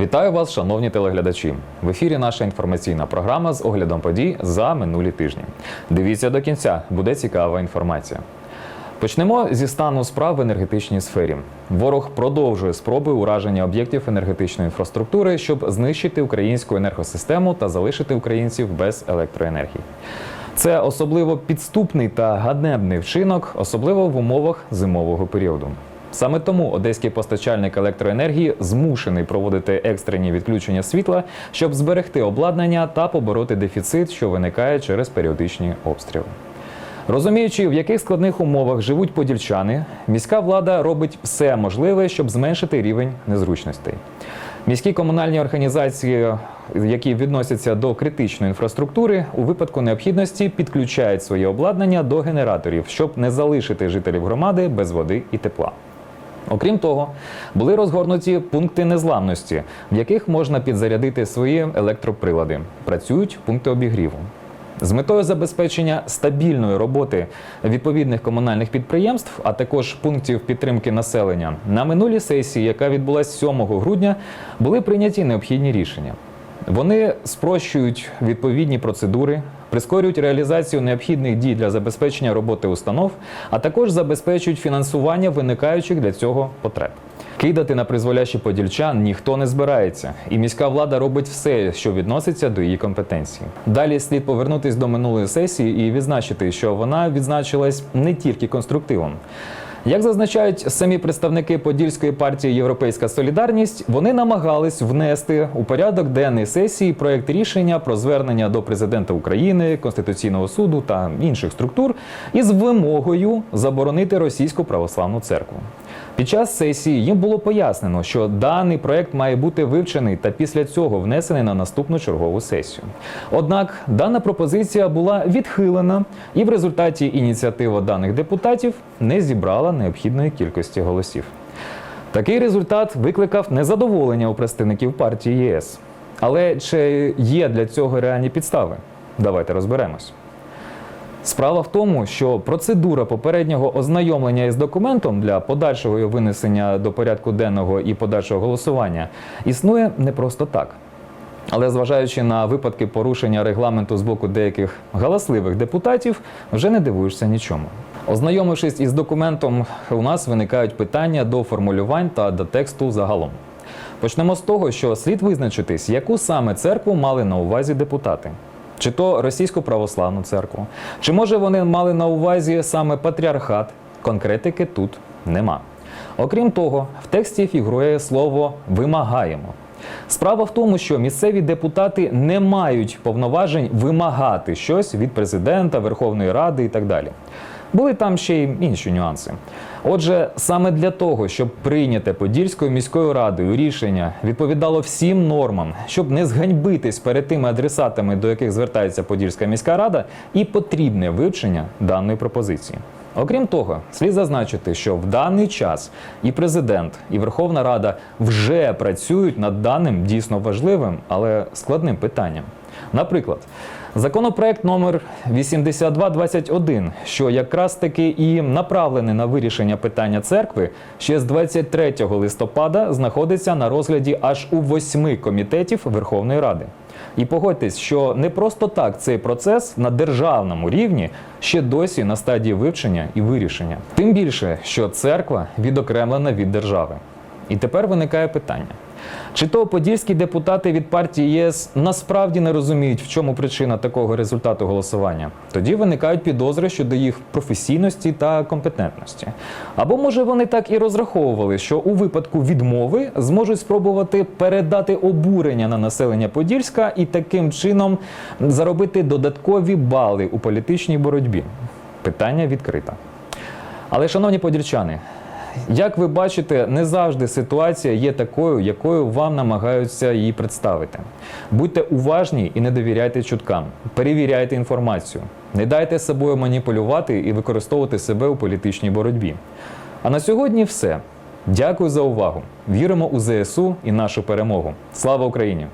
Вітаю вас, шановні телеглядачі. В ефірі наша інформаційна програма з оглядом подій за минулі тижні. Дивіться до кінця, буде цікава інформація. Почнемо зі стану справ в енергетичній сфері. Ворог продовжує спроби ураження об'єктів енергетичної інфраструктури, щоб знищити українську енергосистему та залишити українців без електроенергії. Це особливо підступний та ганебний вчинок, особливо в умовах зимового періоду. Саме тому одеський постачальник електроенергії змушений проводити екстрені відключення світла, щоб зберегти обладнання та побороти дефіцит, що виникає через періодичні обстріли. Розуміючи, в яких складних умовах живуть подільчани, міська влада робить все можливе, щоб зменшити рівень незручностей. Міські комунальні організації, які відносяться до критичної інфраструктури, у випадку необхідності підключають своє обладнання до генераторів, щоб не залишити жителів громади без води і тепла. Окрім того, були розгорнуті пункти незламності, в яких можна підзарядити свої електроприлади. Працюють пункти обігріву. З метою забезпечення стабільної роботи відповідних комунальних підприємств, а також пунктів підтримки населення, на минулій сесії, яка відбулася 7 грудня, були прийняті необхідні рішення. Вони спрощують відповідні процедури, прискорюють реалізацію необхідних дій для забезпечення роботи установ, а також забезпечують фінансування виникаючих для цього потреб. Кидати на призволяще подільчан ніхто не збирається, і міська влада робить все, що відноситься до її компетенції. Далі слід повернутись до минулої сесії і відзначити, що вона відзначилась не тільки конструктивом. Як зазначають самі представники Подільської партії Європейська Солідарність, вони намагались внести у порядок денний сесії проект рішення про звернення до президента України, Конституційного суду та інших структур із вимогою заборонити російську православну церкву. Під час сесії їм було пояснено, що даний проект має бути вивчений та після цього внесений на наступну чергову сесію. Однак дана пропозиція була відхилена, і в результаті ініціатива даних депутатів не зібрала необхідної кількості голосів. Такий результат викликав незадоволення у представників партії ЄС. Але чи є для цього реальні підстави? Давайте розберемось. Справа в тому, що процедура попереднього ознайомлення із документом для подальшого його винесення до порядку денного і подальшого голосування існує не просто так. Але зважаючи на випадки порушення регламенту з боку деяких галасливих депутатів, вже не дивуєшся нічому. Ознайомившись із документом, у нас виникають питання до формулювань та до тексту загалом. Почнемо з того, що слід визначитись, яку саме церкву мали на увазі депутати. Чи то російську православну церкву, чи може вони мали на увазі саме патріархат? Конкретики тут нема. Окрім того, в тексті фігурує слово вимагаємо. Справа в тому, що місцеві депутати не мають повноважень вимагати щось від президента, Верховної Ради і так далі. Були там ще й інші нюанси. Отже, саме для того, щоб прийняте Подільською міською радою рішення відповідало всім нормам, щоб не зганьбитись перед тими адресатами, до яких звертається Подільська міська рада, і потрібне вивчення даної пропозиції. Окрім того, слід зазначити, що в даний час і президент, і Верховна Рада вже працюють над даним дійсно важливим, але складним питанням. Наприклад, законопроект номер 8221, що якраз таки і направлений на вирішення питання церкви, ще з 23 листопада знаходиться на розгляді аж у восьми комітетів Верховної Ради. І погодьтесь, що не просто так цей процес на державному рівні ще досі на стадії вивчення і вирішення. Тим більше, що церква відокремлена від держави. І тепер виникає питання. Чи то подільські депутати від партії ЄС насправді не розуміють, в чому причина такого результату голосування? Тоді виникають підозри щодо їх професійності та компетентності. Або може вони так і розраховували, що у випадку відмови зможуть спробувати передати обурення на населення Подільська і таким чином заробити додаткові бали у політичній боротьбі. Питання відкрите. Але, шановні подільчани, як ви бачите, не завжди ситуація є такою, якою вам намагаються її представити. Будьте уважні і не довіряйте чуткам, перевіряйте інформацію, не дайте собою маніпулювати і використовувати себе у політичній боротьбі. А на сьогодні все. Дякую за увагу. Віримо у ЗСУ і нашу перемогу. Слава Україні!